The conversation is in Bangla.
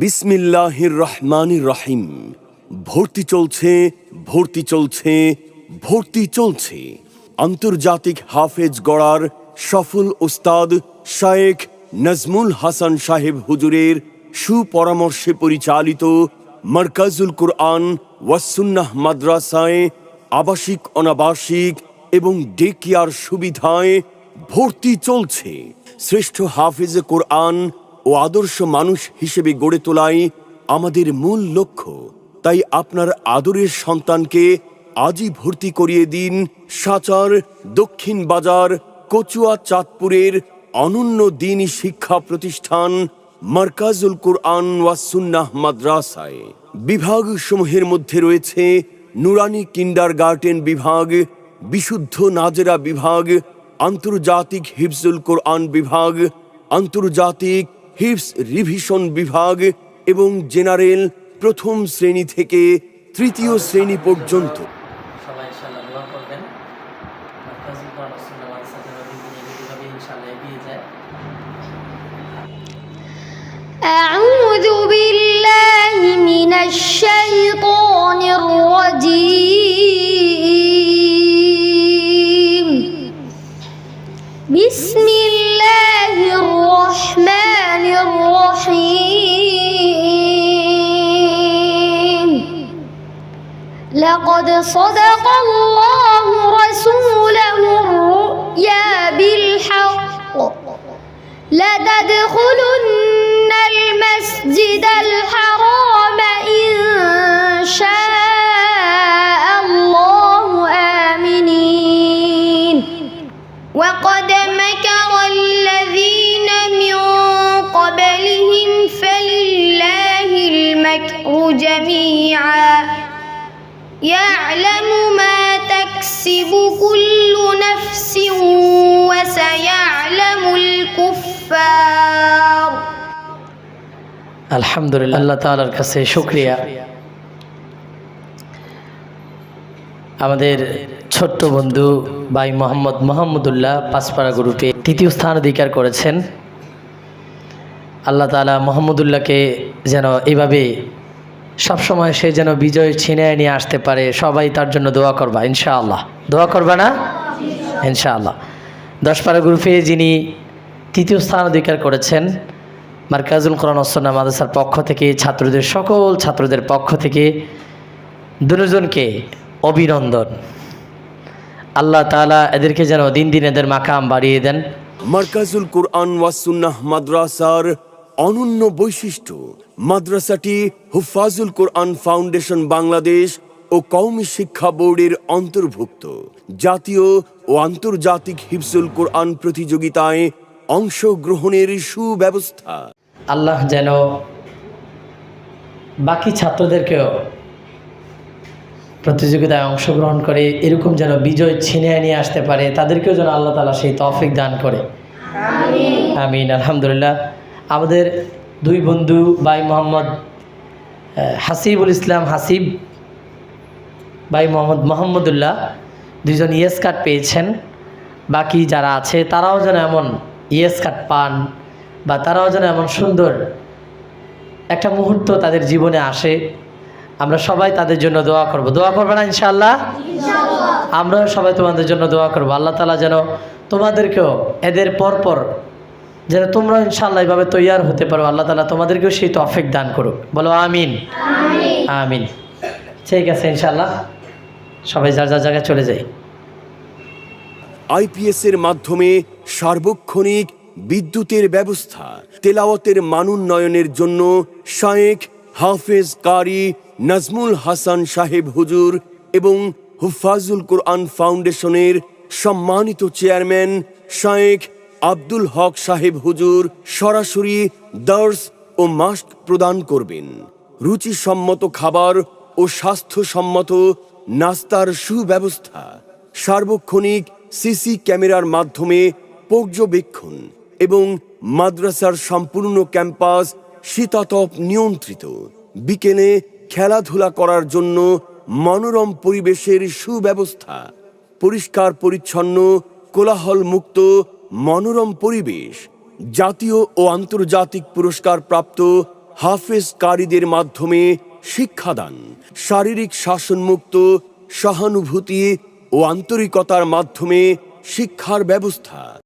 বিসমিল্লাহির রহমানির রহিম ভর্তি চলছে ভর্তি চলছে ভর্তি চলছে। আন্তর্জাতিক হাফেজ গড়ার সফল ওস্তাদ শায়েখ নজমুল হাসান সাহেব হুজুরের সুপরামর্শে পরিচালিত মার্কাজুল কুরআন ওয়াসুন্নাহ মাদ্রাসায় আবাসিক, অনাবাসিক এবং ডে কেয়ার সুবিধায় ভর্তি চলছে। শ্রেষ্ঠ হাফিজে কোরআন ও আদর্শ মানুষ হিসেবে গড়ে তোলাই আমাদের মূল লক্ষ্য। তাই আপনার আদরের সন্তানকে আজই ভর্তি করিয়ে দিন সাচার দক্ষিণ বাজার কচুয়া চাঁদপুরের অনন্য দিনই শিক্ষা প্রতিষ্ঠান মার্কাজুল কুরআন ওয়াসুন্নাহ মাদ্রাসায়। বিভাগ সমূহের মধ্যে রয়েছে নুরানি কিন্ডার গার্ডেন বিভাগ, বিশুদ্ধ নাজেরা বিভাগ, আন্তর্জাতিক হিফজুল কোরআন বিভাগ, আন্তর্জাতিক হিফস রিভিশন বিভাগ এবং জেনারেল প্রথম শ্রেণী থেকে তৃতীয় শ্রেণী পর্যন্ত সবাই ইনশাআল্লাহ দোয়া করবেন মার্কাজুল কোরআন ও সুন্নাহ মাদ্রাসা যেন দিন দিন এগিয়ে ইনশাআল্লাহ এগিয়ে যায় أعوذ بالله من الشيطان الرجيم صدق الله وسيعلم الكفار আলহামদুলিল্লাহ আল্লাহ তাআলার কাছে শুক্রিয়া আমাদের ছোট্ট বন্ধু ভাই মোহাম্মদ মোহাম্মদুল্লাহ পাঁচপাড়া গ্রুপে তৃতীয় স্থান অধিকার করেছেন আল্লাহ তাআলা মোহাম্মদুল্লাহকে যেন এভাবে সবসময় সে যেন বিজয় ছিনিয়ে নিয়ে আসতে পারে সবাই তার জন্য দোয়া করবা ইনশাআল্লাহ দোয়া করবা না ইনশাআল্লাহ দশপাড়া গ্রুপে যিনি তৃতীয় স্থান অধিকার করেছেন মার্কাজুল কোরআন ওসন্না মাদ্রাসার পক্ষ থেকে ছাত্রদের, সকল ছাত্রদের পক্ষ থেকে দুজনকে অভিনন্দন। আল্লাহ তাআলা এদেরকে যেন দিন দিন এদের মাকাম বাড়িয়ে দেন। মার্কাজুল কুরআন ওয়াসুন্নাহ মাদ্রাসার অনন্য বৈশিষ্ট্য, মাদ্রাসাটি হুফাজুল কোরআন ফাউন্ডেশন বাংলাদেশ ও কওমি শিক্ষা বোর্ডের অন্তর্ভুক্ত। জাতীয় ও আন্তর্জাতিক হিফজুল কোরআন প্রতিযোগিতায় অংশগ্রহণের সুব্যবস্থা। আল্লাহ যেন বাকি ছাত্রদেরকেও প্রতিযোগিতায় অংশগ্রহণ করে এরকম যেন বিজয় ছিনিয়ে নিয়ে আসতে পারে তাদেরকেও যেন আল্লাহ তালা সেই তফিক দান করে। আমিন। আলহামদুলিল্লাহ। আমাদের দুই বন্ধু ভাই মোহাম্মদ হাসিবুল ইসলাম হাসিব ভাই মোহাম্মদ মোহাম্মদুল্লাহ দুজন ইয়েস কার্ড পেয়েছেন। বাকি যারা আছে তারাও যেন এমন ইয়েস কার্ড পান বা তারাও যেন এমন সুন্দর একটা মুহূর্ত তাদের জীবনে আসে আমরা সবাই তাদের জন্য দোয়া করব। দোয়া করবে না ইনশাল্লাহ আমরাও সবাই তোমাদের জন্য দোয়া করব। আল্লাহ তালা যেন তোমাদেরকেও এদের পরপর যেন তোমরা ইনশাল্লাহ এভাবে তৈয়ার হতে পারো। আল্লাহ তালা তোমাদেরকেও সেই তফিক দান করুক। বলো আমিন। আমিন। ঠিক আছে ইনশাল্লাহ সবাই যার যার জায়গায় চলে যাই। আইপিএস এর মাধ্যমে সার্বক্ষণিক বিদ্যুতের ব্যবস্থা, তেলাওয়াতের মানোন্নয়নের জন্য শায়েখ হাফেজ কারি, নাজমুল হাসান সাহেব হুজুর এবং হুফাজুল কোরআন ফাউন্ডেশনের সম্মানিত চেয়ারম্যান শায়েখ আব্দুল হক সাহেব হুজুর সরাসরি দর্স ও মাস্ক প্রদান করবেন। রুচিসম্মত খাবার ও স্বাস্থ্যসম্মত নাস্তার সুব্যবস্থা, সার্বক্ষণিক সিসি ক্যামেরার মাধ্যমে পর্যবেক্ষণ এবং মাদ্রাসার সম্পূর্ণ ক্যাম্পাস শীতাতপ নিয়ন্ত্রিত। বিকেলে খেলাধুলা করার জন্য মনোরম পরিবেশের সুব্যবস্থা। পরিষ্কার, পরিচ্ছন্ন কোলাহল মুক্ত মনোরম পরিবেশ। জাতীয় ও আন্তর্জাতিক পুরস্কার প্রাপ্ত হাফেজ কারীদের মাধ্যমে শিক্ষাদান। শারীরিক শাসনমুক্ত, সহানুভূতি ও আন্তরিকতার মাধ্যমে শিক্ষার ব্যবস্থা।